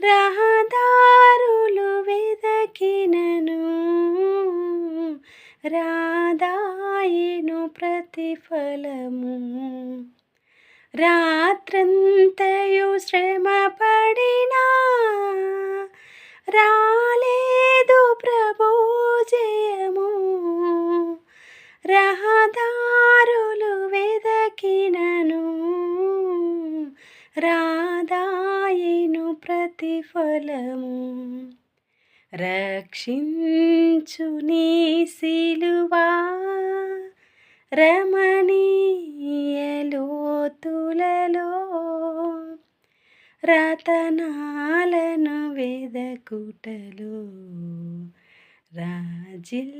రహదారులు వెదకినను. రాదాయను ప్రతిఫలము. రాత్రంతయు శ్రమ పడినా రాలేదు ప్రభోజే రాదాయను ప్రతిఫలము. రక్షించు నీ సిలువా. రమణీయలోతులలో రతనాలను వెదకుటలో. రాజిల్